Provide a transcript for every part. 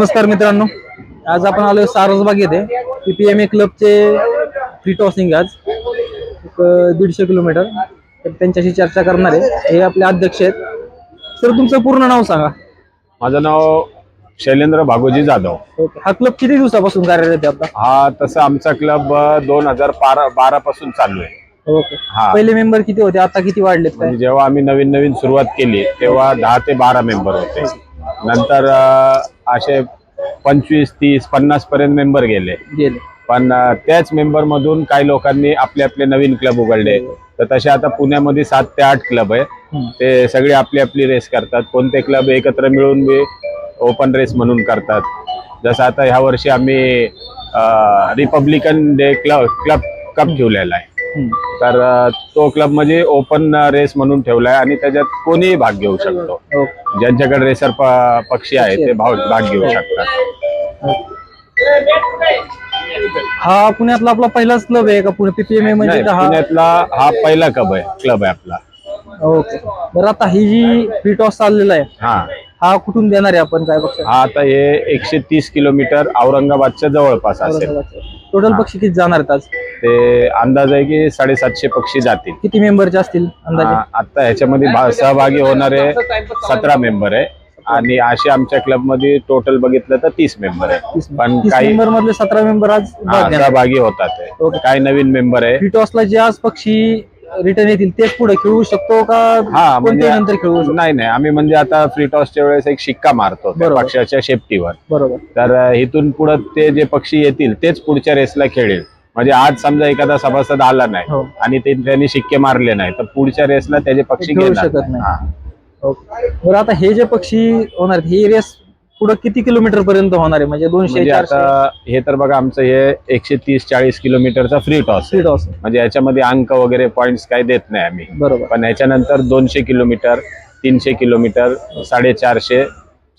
नमस्कार मित्रांनो. आज आपण आलोय सारसबाग येथे. पीपीएम ए क्लबचे फ्री टॉसिंग आज. एक दीडशे किलोमीटर. तर त्यांच्याशी चर्चा करणार आहे. हे आपले अध्यक्ष आहेत. सर तुमचं पूर्ण नाव सांगा. माझं नाव शैलेंद्र भागोजी जाधव. ओके. हा क्लब किती दिवसापासून कार्यरत आहे आपला? हा तसा आमचा क्लब दोन हजार बारा बारा पासून चालू आहे. ओके. हा. पहिले मेंबर किती होते? आता किती वाढलेत काय? म्हणजे जेव्हा आम्ही नवीन नवीन सुरुवात केली तेव्हा दहा ते बारा मेंबर होते. नंतर अं, असे पंचवीस तीस पन्नास पर्यंत मेंबर गेले. गेले. पण त्याच मेंबर मधून काही लोकांनी आपले आपले नवीन क्लब उघडले. तर तसे आता पुण्यामध्ये सात ते आठ क्लब आहे. ते सगळे आपली आपली रेस करतात. कोणते क्लब एकत्र मिळून बी ओपन रेस म्हणून करतात. जसं आता ह्या वर्षी आम्ही republican day club club cup ठेवलेला आहे. तर तो क्लब म्हणजे ओपन रेस म्हणून ठेवलाय आणि त्याच्यात कोणीही भाग घेऊ शकतो. ज्यांच्याकडे रेसर पक्षी आहे ते भाग भाग घेऊ शकतात. हा पुण्यातला आपला पहिलाच क्लब आहे का? पुणे पीपीएम ए म्हणजे हा पुण्यातला हा पहिला क्लब आहे क्लब आहे आपला. ओके. बरं आता ही जी फ्री टॉस चाललेला आहे हा. हा कुठून देणार आहे आपण? काय पक्ष हा आता हे एकशे तीस किलोमीटर औरंगाबादच्या जवळपास असेल. टोटल पक्षी किती जाणार आहेत आज? ते अंदाज आहे की साडेसातशे पक्षी जातील. किती मेंबरचे असतील अंदाजे? आता ह्याच्यामध्ये भा- सहभागी होणारे सतरा मेंबर आहे. आणि असे आमच्या क्लबमध्ये टोटल बघितलं तर तीस मेंबर आहे. पण काही मेंबर मधले सतरा मेंबर आज हा, सहभागी होतात आहे. ओके. काही नवीन मेंबर आहे. फ्रीटॉसला जे आज पक्षी रिटर्न येतील तेच पुढे खेळू शकतो का हा म्हणजे नंतर खेळू शकतो नाही नाही आम्ही म्हणजे आता फ्री टॉसच्या वेळेस एक शिक्का मारतो त्या बरोबर. पक्षाच्या शेपटीवर बरोबर तर अ, इथून पुढे ते जे पक्षी येतील तेच पुढच्या रेसला खेळेल म्हणजे आज समजा एखादा सभासद आला नाही हो. आणि ते त्यांनी शिक्के मारले नाही तर पुढच्या रेसला त्याचे पक्षी खेळू घेणार शकत नाही. हा. ओके बरं आता हे जे पक्षी होणार आहेत, ही रेस पुढे किती किलोमीटर पर्यंत होणार आहे? म्हणजे दोनशे म्हणजे चारशे? आता हे तर बघा आमचं हे एकशे तीस चाळीस किलोमीटरचा फ्री टॉस आहे. फ्रीटॉस म्हणजे याच्यामध्ये अंक वगैरे पॉइंट्स काही देत नाही आम्ही. बरोबर. पण ह्याच्यानंतर दोनशे किलोमीटर तीनशे किलोमीटर साडेचारशे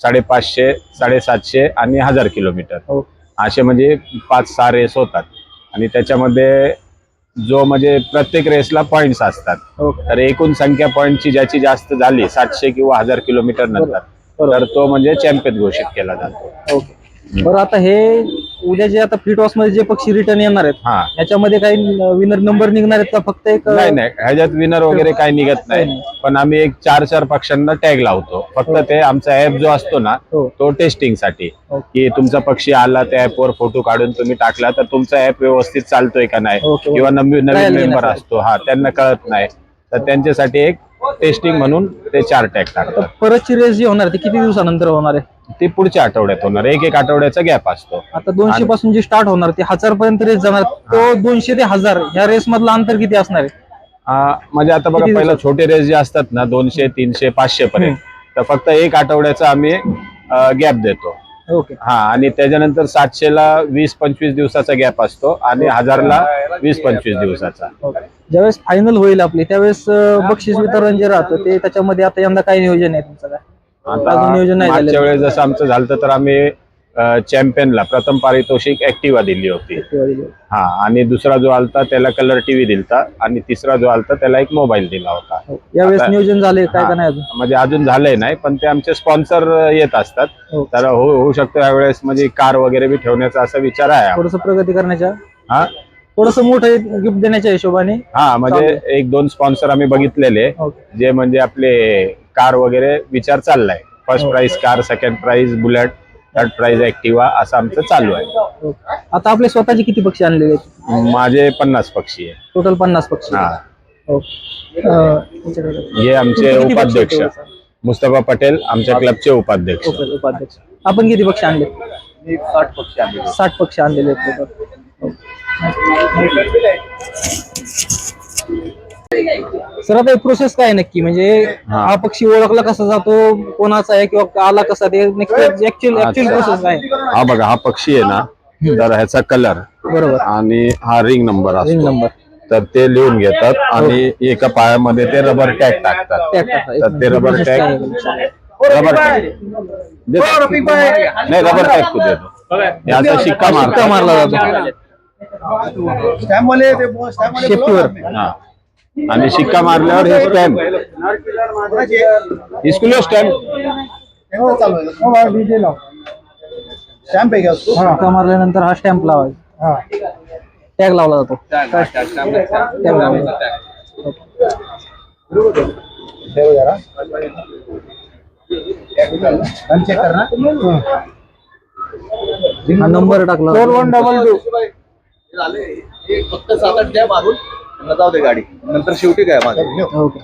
साडेपाचशे साडेसातशे आणि हजार किलोमीटर. हो. असे म्हणजे पाच सहा रेस होतात. आणि त्याच्यामध्ये जो म्हणजे प्रत्येक रेसला पॉइंट्स असतात. ओके तर एकूण संख्या पॉइंटची ज्याची जास्त झाली सातशे किंवा हजार किलोमीटर नंतर बरोबर. तर तो म्हणजे चॅम्पियन घोषित केला जातो. ओके. बरं आता हे उद्या जे आता फ्रीटॉसमध्ये जे पक्षी रिटर्न येणार आहेत हा. याच्यामध्ये काही विनर नंबर निघणार आहेत का? फक्त एक नाही नाही. ह्याच्यात विनर वगैरे काही निघत नाही. पण आम्ही एक चार चार पक्षांना टॅग लावतो. फक्त ते आमचा ऍप जो असतो ना हो. तो टेस्टिंगसाठी. की तुमचा पक्षी आला त्या ऍप वर फोटो काढून तुम्ही टाकला तर तुमचा ऍप व्यवस्थित चालतोय का नाही? ओके. किंवा नवीन Trial नवीन मेंबर. असतो. हा त्यांना कळत नाही. तर त्यांच्यासाठी एक टेस्टिंग म्हणून ते चार टॅग टाकतात. परतची रेस जी होणार ती किती दिवसानंतर होणार आहे? ते पुढच्या आठवड्यात होणार एक एक आठवड्याचा गॅप असतो. आता दोनशे पासून जी स्टार्ट होणार ती हजार पर्यंत रेस जाणार. तो दोनशे ते हजार ह्या रेस मधलं अंतर किती असणार आहे? म्हणजे आता बघा पहिला छोटे रेस जे असतात ना दोनशे तीनशे पाचशे पर्यंत. तर फक्त एक आठवड्याचा आम्ही गॅप देतो. ओके. हा आणि त्याच्यानंतर सातशेला वीस पंचवीस दिवसाचा गॅप असतो आणि हजारला वीस पंचवीस दिवसाचा. ओके. ज्यावेळेस फायनल होईल आपली त्यावेळेस अं, बक्षीस वितरण जे राहतं ते त्याच्यामध्ये आता यंदा काय नियोजन आहे तुमचं? काय आता अजून नियोजन नाही मागच्या झालेलं. वेळेस जसं आमचं झालं तर आम्ही चॅम्पियनला प्रथम पारितोषिक ऍक्टिवा दिली होती. हा आणि दुसरा जो आलता त्याला कलर टीव्ही दिलता आणि तिसरा जो आलता त्याला एक मोबाईल दिला होता. हो. यावेळेस नियोजन झाले काय का नाही अजून? म्हणजे अजून झालंय नाही पण ते आमचे स्पॉन्सर येत असतात. हो. तर हो होऊ शकतो यावेळेस म्हणजे कार वगैरे बी ठेवण्याचा असा विचार आहे. थोडस प्रगती करण्याच्या? हा? थोडस मोठं गिफ्ट देण्याच्या हिशोबाने? हा म्हणजे एक दोन स्पॉन्सर आम्ही बघितलेले जे म्हणजे आपले कार वगैरे विचार चाललाय. First. Prize car second prize bullet third prize Activa असं आमचं चालू आहे. आता आपले स्वतःचे किती पक्षी आणलेले आहेत? माझे पन्नास पक्षी आहे. टोटल पन्नास पक्षी. हा. ओके. अं, तुमच्याकडे- हे आमचे तुमचे किती पक्षी उपाध्यक्ष. आहेत मुस्तफा पटेल आमच्या क्लबचे उपाध्यक्ष. ओके, उपाध्यक्ष. आपण किती पक्षी आणले? साठ पक्षी आले साठ पक्षी आणलेले आहेत total. सर आता प्रोसेस काय नक्की? म्हणजे हा. हा पक्षी ओळखला कसा जातो? कोणाचा आहे किंवा आला कसा? ते. प्रोसेस काय आहे? हा बघा हा पक्षी आहे ना तर ह्याचा कलर बरोबर. आणि हा रिंग नंबर रिंग असतो नंबर तर ते लिहून घेतात आणि एका पायामध्ये ते रबर टॅग टाकतात. टॅग तर ते. Rubber tag? Rubber tag. नाही रबर टॅग तू देतो. हे असा शिक्का मारला जातो. शेफ्टीवर हा. आणि शिक्का मारल्यावर हे स्टॅम्प. इसको लो स्टॅम्प. स्टॅम्प शिक्का मारल्यानंतर हा स्टॅम्प लावायचा. हा. टॅग लावला जातो. टॅग लावला जातो. ठेव जरा. आणि चेक कर ना. हा नंबर टाकला. फोर वन डबल टू फक्त सात आठ मारून. त्यांना जाऊ दे गाडी. नंतर शेवटी काय माझं ओके.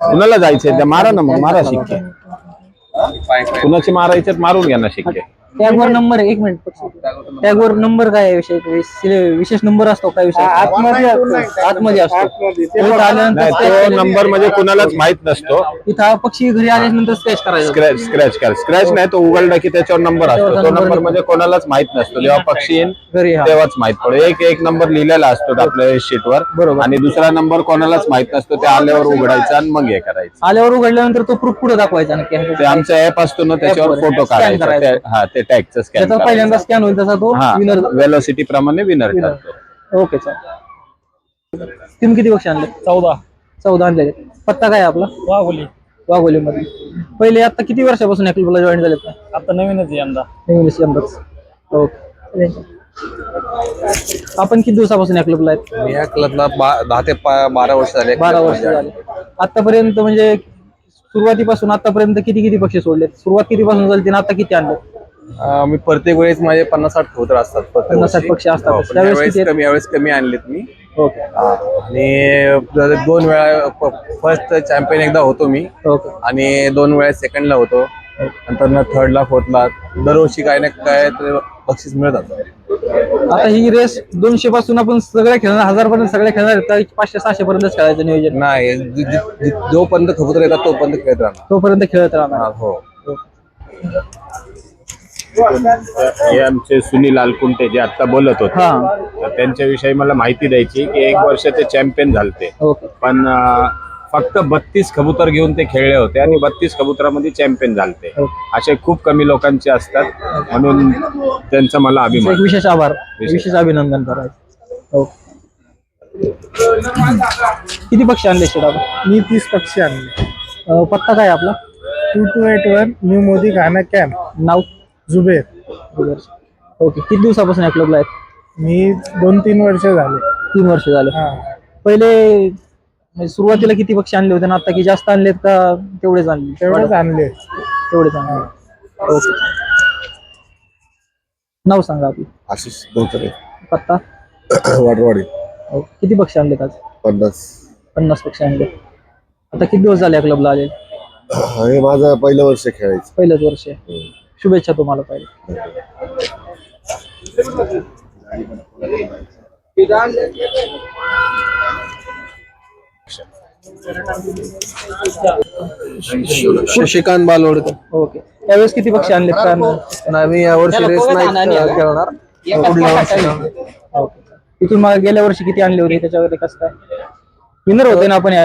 कुणाला जायचंय? त्या मारा ना मग मारा शिक्के. कुणाचे मारायचे मारून घ्या ना शिक्के. टॅगवर नंबर आहे एक मिनिट टॅगवर नंबर काय विषय? विशेष- विशेष नंबर असतो काय विषय? आतमध्ये असतो. आतमध्ये आल्यानंतर तो नंबर म्हणजे कुणालाच माहीत नसतो. इथं हा पक्षी घरी आल्यानंतर स्क्रॅच करायचा. स्क्रॅच स्क्रॅच कर. स्क्रॅच नाही तो उघडला की त्याच्यावर नंबर असतो. तो नंबर म्हणजे कोणालाच माहीत नसतो. जेव्हा पक्षी येईल घरी हा. तेव्हाच माहीत पडतो. एक एक नंबर लिहिलेला असतो आपल्या शीटवर बरोबर. आणि दुसरा नंबर कोणालाच माहीत नसतो. ते आल्यावर उघडायचा आणि मग हे करायचं. आल्यावर उघडल्यानंतर तो प्रूफ पुढे दाखवायचा नक्की. ते आमचा ऍप असतो ना त्याच्यावर फोटो काढायचा. हा ते टॅगचं त्याचा स्कॅन पहिल्यांदा स्कॅन होईल तसा तो विनर वेलोसिटी प्रमाणे विनर ठरतो. ओके चालेल तुम्ही किती पक्षी आणले? चौदा. चौदा आणले. पत्ता काय आहे आपला? वाघोली. वाघोली मध्ये पहिले आता किती वर्षापासून या क्लबला जॉईन झालेत? का आता नवीनच आहे यंदा. इंग्लिश यंदाच ओके आपण किती दिवसापासून या क्लबला आहेत? मी या क्लबला दहा ते बारा वर्ष झाले बारा वर्ष झाले. आतापर्यंत म्हणजे सुरुवातीपासून आतापर्यंत किती किती पक्षी सोडलेत? सुरुवात किती पासून झाली आणि आता किती आणले मी प्रत्येक वेळेस माझे पन्नास साठ कबूतर असतात प्रत्येक पन्नास साठ वर्षी. पक्षी असतात. हो, पण त्यावेळेस यावेळेस किती आहेत? कमी यावेळेस कमी आणलेत मी. ओके. हा. आणि जर दोन वेळा फर्स्ट चॅम्पियन एकदा होतो मी. ओके. आणि दोन वेळा सेकंडला होतो. नंतर थर्डला फोर्थला दरवर्षी काय ना काय तर बक्षीस मिळत जातं आता ही रेस दोनशे पासून आपण सगळे खेळणार हजार पर्यंत सगळे खेळणार आहेत का पाचशे सहाशे पर्यंतच खेळायचं नियोजन. नाही जि- जि- जि- जोपर्यंत कबूतर येतात तोपर्यंत खेळत राहणार. तोपर्यंत खेळत राहणार. हा, हो. हे आमचे सुनील आलकुंटे जे आता बोलत होते. हा. तर त्यांच्याविषयी मला माहिती द्यायची की एक वर्ष ते चॅम्पियन झालते. ओके. पण अं, फक्त बत्तीस कबूतर घेऊन ते खेळले होते आणि बत्तीस कबुतरामध्ये चॅम्पियन झालते. ओके. असे खूप कमी लोकांचे असतात. म्हणून त्यांचा मला एक अभिमान. विशेष आभार. विशेष. विशेष अभिनंदन करायचं. ओके. किती पक्षी आणले शेट आपण? मी तीस पक्षी आणले. अं, पत्ता काय आहे आपला? Two two eight one new Modi Khana camp नाव? जुबेर. ओके किती दिवसापासून या क्लबला आहेत? मी दोन तीन वर्ष झाले. तीन वर्ष झाले. हा. पहिले म्हणजे सुरुवातीला किती पक्षी आणले होते आणि आता की जास्त आणलेत का तेवढेच आणले? तेवढेच आणले. तेवढेच आणले. ओके. नाव सांगा आपलं. आशिष धोत्रे. पत्ता? वाडवाडी ओके. किती पक्षी आणलेत आज? पन्नास. पन्नास पक्षी आणले आता किती दिवस झाले या क्लबला आले हे माझं पहिलं वर्ष खेळायचं. पहिलंच वर्ष. आहे शुभेच्छा तुम्हाला पहिले शशिकांत बालोडकर. ओके. त्यावेळेस किती पक्षी आणले मी यावर्षी रेस नाही खेळणार. पुढल्या वर्षी. ओके. इथून मग गेल्या वर्षी किती आणले होते? त्याच्यावर कसं काय? विनर होते ना आपण या.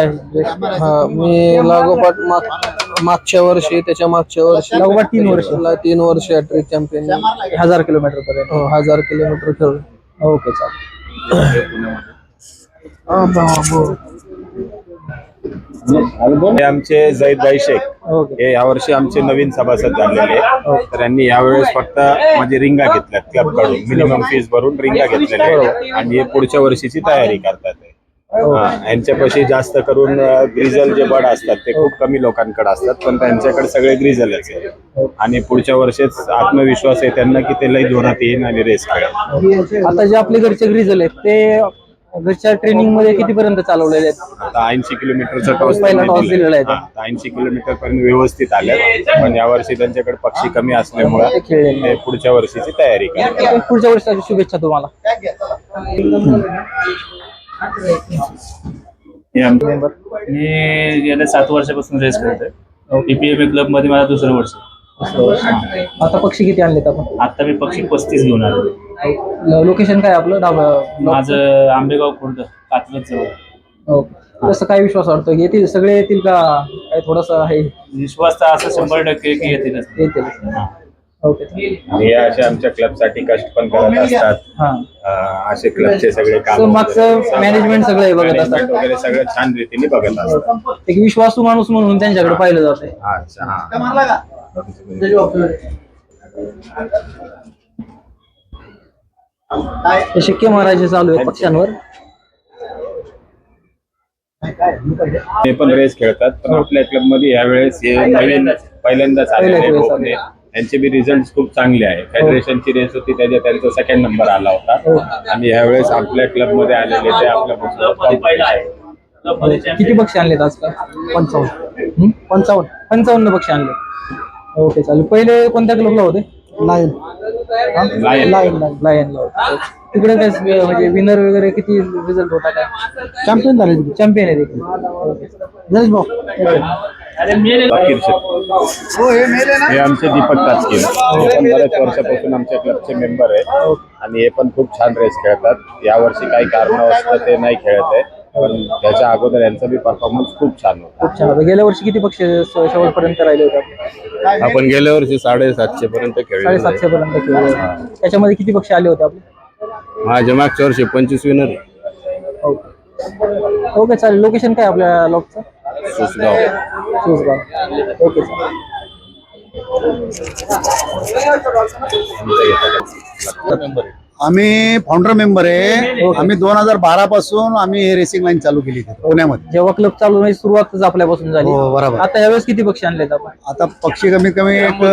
हा मी लागोपाठ माग- मागच्या वर्षी त्याच्या मागच्या वर्षी लागोपाठ तीन वर्ष. ला तीन वर्ष ट्रेक चॅम्पियन हजार किलोमीटर पर्यंत हजार किलोमीटर खेळलो ओके चालेल हे आमचे जैदभाई शेख ओके हे यावर्षी आमचे नवीन सभासद झालेले आहेत. तर यांनी यावेळेस फक्त म्हणजे रिंगा घेतल्यात क्लबकडून मिनिमम फीस भरून रिंगा घेतलेल्या आहेत. आणि हे पुढच्या वर्षीची तयारी करतात. हा, यांच्यापाशी जास्त करून ग्रिझल जे बड असतात ते खूप कमी लोकांकडे असतात पण त्यांच्याकडे सगळे ग्रिझलच आहे. आणि पुढच्या वर्षीच आत्मविश्वास आहे त्यांना की ते लई जोरात येईन आणि रेस खेळेल आता जे आपले घरचे ग्रिजल आहेत ते घरच्या ट्रेनिंगमध्ये किती पर्यंत चालवलेले आहेत? आता ऐंशी किलोमीटरचा टॉस पहिला toss दिलेला आहे. ऐंशी किलोमीटर पर्यंत व्यवस्थित आले. पण या वर्षी त्यांच्याकडे पक्षी कमी असल्यामुळे पुढच्या वर्षीची तयारी पुढच्या वर्षाची शुभेच्छा तुम्हाला. हे आमचे मी गेल्या सात वर्षापासून रेस करतोय. टीपीएम क्लबमध्ये माझं दुसरं वर्ष. आता पक्षी किती आणलेत आपण? आता मी पक्षी पस्तीस घेऊन आलो लोकेशन काय आपलं? माझं आंबेगाव खुर्द कात्रज जवळ. ओके तसं काय विश्वास वाटतो येतील? सगळे येतील का? काय थोडस आहे? विश्वास तर असं शंभर टक्के की येतीलच. येतील ओके आणि हे असे आमच्या क्लबसाठी कष्ट पण करत असतात. हा. अं, असे क्लबचे सगळे So, काम मागचं management सगळं हे बघत असतात. वगैरे सगळं छान रीतीने बघत असतात. एक विश्वासू माणूस म्हणून त्यांच्याकडे पाहिलं जाते अच्छा हा. हे शिक्के मारायचे चालू आहे पक्ष्यांवर. ते पण रेस खेळतात पण आपल्या क्लबमध्ये यावेळेस हे नवीन पहिल्यांदाच आलेले पहिल्याच वेळेस भोपणे. त्यांचे बी रिझल्ट खूप चांगले आहे. फेडरेशनची रेस होती त्याच्या त्यांचा सेकंड नंबर आला होता. आणि यावेळेस आपल्या क्लबमध्ये आलेले ते आपल्या किती पक्षी आणलेत आज? काय पंचावन्न पंचावन्न. पंचावन्न पक्षी आणले ओके चालेल. पहिले कोणत्या क्लबला होते? लायन. लायन लायन तिकडे काय म्हणजे विनर वगैरे किती रिझल्ट होता काय? चॅम्पियन झाले. चॅम्पियन आहे तिकडे भाऊ. हे आमचे दीपक ताचकीर हे पण बऱ्याच वर्षापासून आमच्या क्लबचे मेंबर आहे आणि हे पण खूप छान रेस खेळतात. यावर्षी काही कारणावश ते नाही खेळत आहे. पण त्याच्या अगोदर यांचा बी परफॉर्मन्स खूप छान होता. खूप छान होतं. गेल्या वर्षी किती पक्षी शेवटपर्यंत राहिले होते? आपण गेल्या वर्षी साडेसातशे पर्यंत खेळले साडेसातशे पर्यंत खेळले होते. त्याच्यामध्ये किती पक्षी आले होते आपले? माझ्या मागच्या वर्षी पंचवीस विनर ओके ओके चालेल. लोकेशन काय आपल्या लॉकचं सुसगाव सुसगाव ओके चालेल आम्ही फाउंडर मेंबर आहे. आम्ही दोन हजार बारा पासून आम्ही हे रेसिंग लाईन चालू केली इथे पुण्यामध्ये. जेव्हा क्लब चालू म्हणजे सुरुवातच आपल्यापासून झाली. हो, बरोबर. आता यावेळेस किती पक्षी आणलेत आपण? आता पक्षी कमीत कमी एक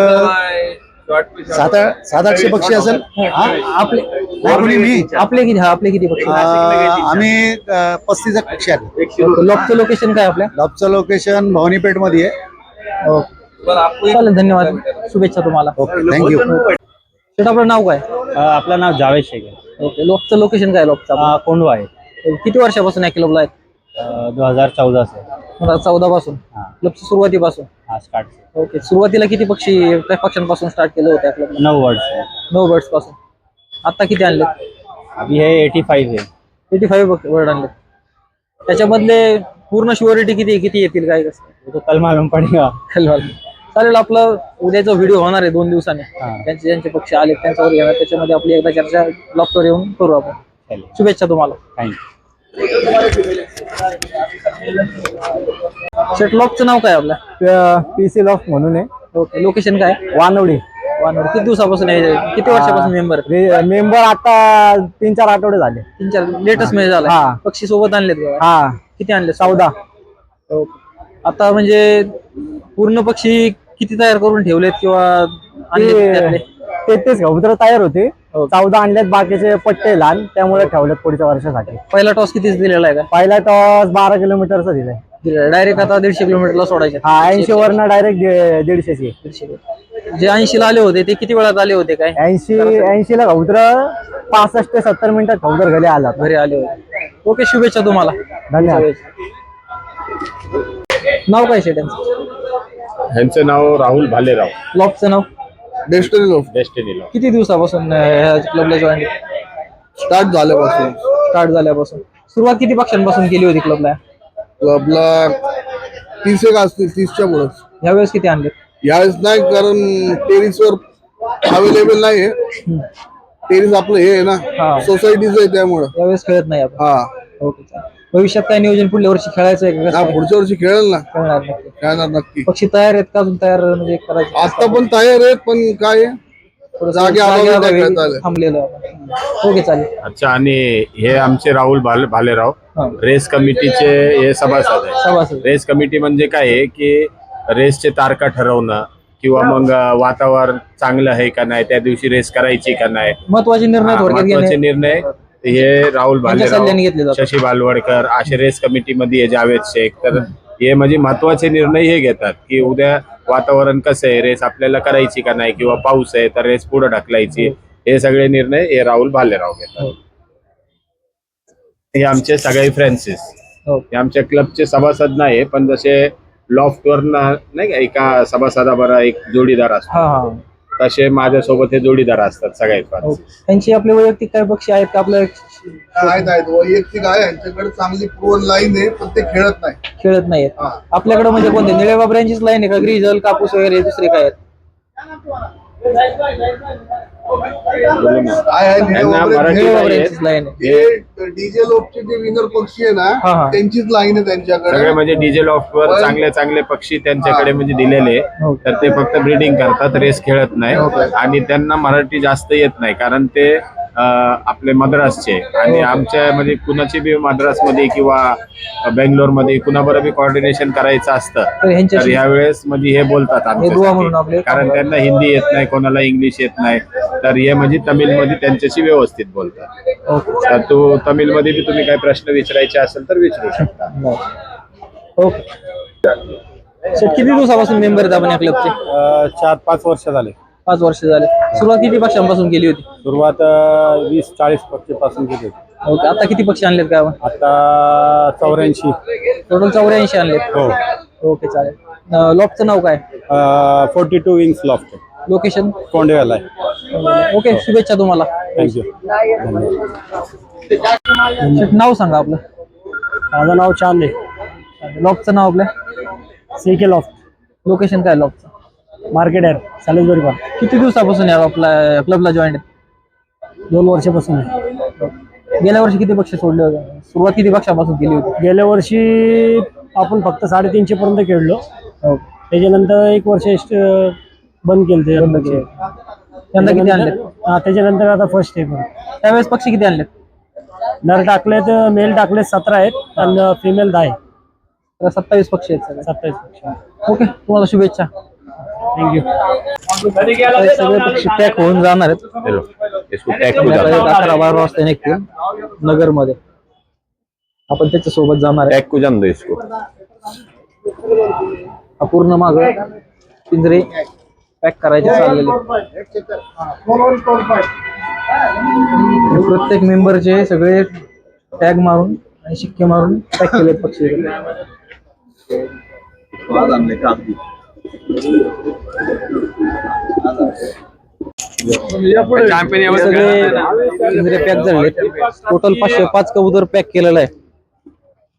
सात सात आठशे पक्षी असेल? हा? आपले नाही, कोणी मी आपले किती? हा आपले किती पक्षी? आम्ही अं, पस्तीस एक पक्षी आहेत लॉकचं लोकेशन काय आपल्या? लॉबचं लोकेशन भवानीपेठमध्ये आहे चालेल धन्यवाद. शुभेच्छा तुम्हाला. ओके थँक्यू शेट आपलं नाव काय? आपलं नाव जावेद शेख आहे. ओके लॉकचं लोकेशन काय लॉकचं हा, कोंडवा आहे? किती वर्षापासून या क्लबला आहेत? दोन हजार चौदा से चौदा पासून? हा. सुरुवातीपासून? हा स्टार्ट से ओके सुरुवातीला किती पक्षी काय पक्ष्यांपासून स्टार्ट केलं होतं क्लब नऊ वर्ड से नऊ बर्ड्सपासून आता किती आणले अभी है एटी फाइव है एटी फाईव्ह बर्ड आणले त्याच्यामधले पूर्ण शुअरिटी किती किती येतील काय? कसं? वो तो कल मालूम पड़ेगा खलवाल चालेल आपलं उद्याचा व्हिडिओ होणार आहे दोन दिवसांनी हा. त्यांचे ज्यांचे पक्ष आले त्यांच्यावर येणार. त्याच्यामध्ये आपली एकदा चर्चा लॉकवर येऊन करू आपण. चलिए शुभेच्छा तुम्हाला. थैंक यू शेट लॉकचं नाव काय आपलं? पी सी लॉफ म्हणून आहे. ओके लोकेशन काय? वानवडी वानवड किती दिवसापासून आहे? किती वर्षापासून मेंबर मेंबर आता तीन चार आठवडे झाले. तीन चार लेटेस्टमध्ये झाला. हा. पक्षी सोबत आणलेत हा. किती आणले चौदा. आता म्हणजे पूर्ण पक्षी किती तयार करून ठेवलेत किंवा आणलेत त्यातले? तेहतीस कबुतर तयार होते. चौदा आणल्यात बाकीचे पट्टे लहान त्यामुळे ठेवलेत पुढच्या वर्षासाठी. पहिला टॉस कितीच दिलेला आहे का? पहिला टॉस बारा किलोमीटरचा दिलाय. डायरेक्ट आता दीडशे किलोमीटरला सोडायचे. हा ऐंशी वरनं डायरेक्ट दीडशेची. जे ऐंशीला आले होते ते किती वेळात आले होते काय? ऐंशी ऐंशी ला कबुतर पासष्ट ते सत्तर मिनिटात कबुतर घरी आला. घरी आले होते. ओके शुभेच्छा तुम्हाला. धन्यवाद. नाव काय शेट यांचं ह्यांचं नाव राहुल भालेराव. लॉकचं नाव? डेस्टिनी डेस्टिनी लॉ किती दिवसापासून अं, ह्या क्लबला जॉईन स्टार्ट झाल्यापासून. स्टार्ट झाल्यापासून. सुरुवात किती पक्षांपासून केली होती क्लबला क्लबला तीस एक असतील तीसच्या पुढंच. यावेळेस किती आणले यावेळेस नाही कारण टेरिसवर अवेलेबल नाही आहे टेरिस आपलं हे आहे हा. ना सोसायटीचं आहे त्यामुळं. यावेळेस खेळत नाही आपण. हा. ओके चालेल. भविष्यात काय नियोजन पुढल्या वर्षी खेळायचं आहे का? कसं हा? पुढच्या वर्षी खेळेल ना. खेळणार नक्की. खेळणार नक्की. पक्षी तयार आहेत का अजून? तयार म्हणजे करायचे आता पण तयार आहेत पण काय आहे, थोडंसं जागे अभावी नाही जागेअभावी खेळता आले. थांबलेलो आहे आपण. ओके चालेल. अच्छा आणि हे आमचे राहुल भाले भालेराव. रेस कमिटीचे हे सभासद आहे सभासद. रेस कमिटी म्हणजे काय आहे की रेसचे तारखा ठरवणं किंवा मग अं, वातावरण चांगलं आहे का नाही त्या दिवशी रेस करायची का नाही? महत्त्वाचे निर्णय हा, थोडक्यात महत्त्वाचे घेणे. निर्णय. हे राहुल घेतले भालेराव. शशी बालवडकर असे रेस कमिटीमध्ये जावेद शेख तर हे म्हणजे महत्त्वाचे निर्णय हे घेतात की उद्या वातावरण कसं आहे रेस आपल्याला करायची का नाही किंवा पाऊस आहे तर रेस पुढे ढकलायची. हे सगळे निर्णय हे राहुल भालेराव घेतात. हो. हे आमचे सगळे फ्रेंड्सेस हो. हे आमच्या क्लबचे सभासद नाही पण जसे लॉफ्टवर नाही का एका सभासदाबरोबर एक जोडीदार असतो. तसे माझ्यासोबत हे जोडीदार असतात सगळे हो. त्यांची आपले वैयक्तिक काय पक्षी आहेत का आपल्या आहेत आहेत. वैयक्तिक आहे. यांच्याकडे चांगली प्रोन लाईन आहे पण ते खेळत नाही. खेळत नाहीत हा. आपल्याकडे म्हणजे कोणते? निळ्या बाबऱ्यांचीच लाईन आहे का? ग्रीजल कापूस वगैरे दुसरे काय आहेत? हे डीजे लोकचे जे विनर पक्षी आहे हा, हा. ना त्यांचीच लाईन आहे त्यांच्याकडे. सगळे म्हणजे डिझेल ऑफवर पण- चांगले चांगले पक्षी त्यांच्याकडे म्हणजे दिलेले हो. तर ते फक्त ब्रीडिंग करतात रेस खेळत नाही. आणि त्यांना मराठी जास्त येत नाही कारण ते आपले मद्रासचे. आणि आमच्या म्हणजे कुणाची बी मद्रासमध्ये किंवा बेंगलोरमध्ये कुणाबरोबर कॉर्डिनेशन करायचं असतं तर यावेळेस म्हणजे हे बोलतात हे कारण त्यांना हिंदी येत नाही कोणाला इंग्लिश येत नाही. तर हे म्हणजे तमिळमध्ये त्यांच्याशी व्यवस्थित बोलतात. ओके. तर तो तमिळमध्ये बी तुम्ही काही प्रश्न विचारायचे असेल तर विचारू शकता. ओके. किती दिवसापासून मेंबर आहेत आपण या क्लबचे चार पाच वर्ष झाले. पाच वर्ष झाले. सुरुवात किती पक्षांपासून केली होती? सुरुवात अं, वीस चाळीस पक्षापासून केली होती. ओके आता किती पक्ष आणलेत काय? आता चौऱ्याऐंशी. टोटल चौऱ्याऐंशी आणलेत. हो. ओके चालेल. लॉकचं नाव काय? Forty two wings loft location Kondewala आहे. ओके शुभेच्छा तुम्हाला. थँक्यू शेट नाव सांगा आपलं. माझं नाव चांद आहे लॉकचं नाव आपलं? सी के लॉफ्ट लोकेशन काय लॉकचं मार्केट आहे. सॅलेसबरी पार्क किती दिवसापासून या आपला क्लबला जॉईन दोन वर्षापासून आहे. गेल्या वर्षी किती पक्ष सोडले होते? सुरुवात किती पक्षापासून केली होती? गेल्या वर्षी आपण फक्त साडेतीनशे पर्यंत खेळलो. हो. त्याच्यानंतर एक वर्ष अं, बंद केलं ते. यंदा किती आणले हा त्याच्यानंतर आता फर्स्ट आहे त्यावेळेस पक्षी किती आणले नर टाकलेत मेल टाकले सतरा आहेत आणि फिमेल दहा आहे तर सत्तावीस पक्षी आहेत सगळे. सत्तावीस पक्ष. ओके तुम्हाला शुभेच्छा. थँक्यू सगळे पक्षी पॅक होऊन जाणार आहेत. इसको अकरा बारा वाजता निघतील. नगरमध्ये. आपण त्याच्या सोबत जाणार आहे टॅग को जान दो इसको. हा पूर्ण माग पिंजरे पॅक करायचे चाललेले हे प्रत्येक मेंबरचे सगळे टॅग मारून आणि शिक्के मारून पॅक केले पक्षी. सगळे पिंजरे पॅक झाले टोटल पाचशे पाच कबूतर पॅक केलेला आहे.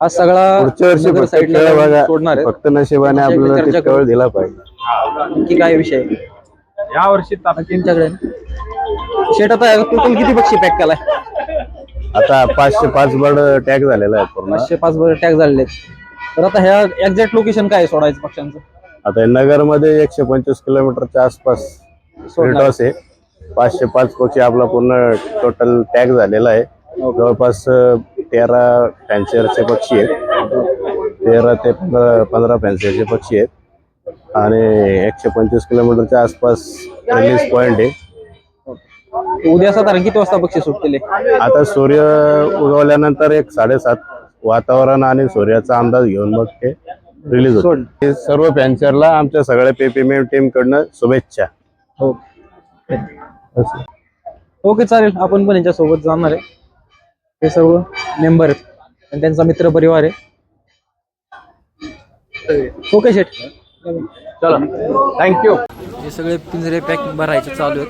हा सगळा साईडला सोडणार आहे. फक्त नशिबाने आपल्याला करू. दिला पाहिजे. की काय विषय? या वर्षी तुमच्याकडे शेट आता टोटल किती पक्षी पॅक केलाय? आता पाचशे पाच बर्ड टॅग झालेला आहे पाचशे पाच वर टॅग झालेले आहेत. तर आता ह्या एक्झॅक्ट लोकेशन काय सोडायचं पक्ष्यांचं? आता नगरमध्ये एकशे पंचवीस किलोमीटरच्या आसपास सोडणार. टॉस आहे. पाचशे पाच पक्षी आपला पूर्ण टोटल टॅग झालेला आहे. जवळपास तेरा फॅन्सियरचे पक्षी आहेत. तेरा ते पंधरा पंधरा फॅन्सियरचे पक्षी आहेत. आणि एकशे पंचवीस किलोमीटरच्या आसपास रिलीज पॉइंट आहे. उद्या साधारण किती वाजता पक्षी सुटतील? आता सूर्य उगवल्यानंतर एक साडेसात वातावरण आणि सूर्याचा अंदाज घेऊन मग ते रिलीज होते. हे सर्व फॅन्चरला आमच्या सगळ्या पेपीमेंट टीम कडनं शुभेच्छा. हो. ओके चालेल. आपण पण यांच्या सोबत जाणार आहे. हे सर्व मेंबर आहेत. आणि त्यांचा मित्र परिवार आहे. ओके शेठ. चला. थँक्यू हे सगळे पिंजरे पॅकिंग भरायचे चालू आहेत.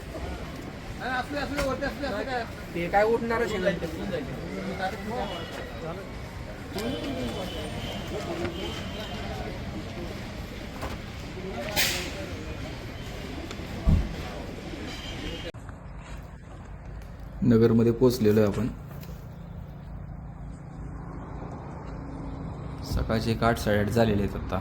ते काय उठणार नगरमध्ये पोचलेलो आहे आपण. सकाळचे एक आठ साडेआठ झालेले आहेत आता.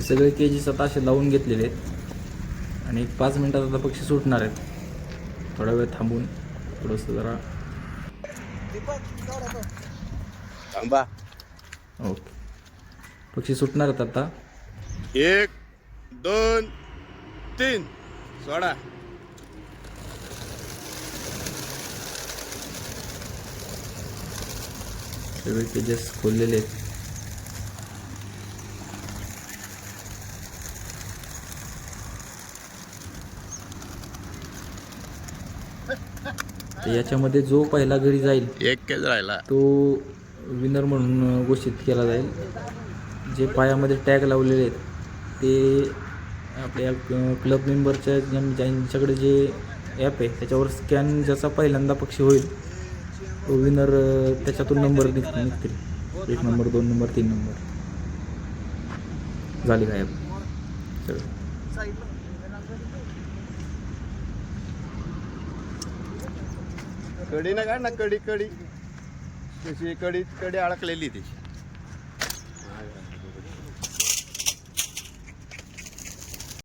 सगळे केजीस आता असे लावून घेतलेले आहेत. आणि एक पाच मिनिटात आता पक्षी सुटणार आहेत. थोडा वेळ थांबून थोडंसं जरा थांबा. ओके. पक्षी सुटणार आहेत आता. एक दोन तीन. सोडा. सगळे केजेस खोललेले आहेत. तर याच्यामध्ये जो पहिला घरी जाईल एक राहिला. तो विनर म्हणून घोषित केला जाईल. जे पायामध्ये टॅग लावलेले आहेत ते आपल्या क्लब मेंबरच्या ज्यां- ज्यांच्याकडे जे ॲप आहे त्याच्यावर स्कॅन ज्याचा पहिल्यांदा पक्षी होईल तो विनर त्याच्यातून नंबर निघ निघतील. एक नंबर दोन नंबर तीन नंबर झाली काय सगळं. કઢીને કાઢ ને કઢી કઢી પછી કઢી કઢી અડકલેલી હતી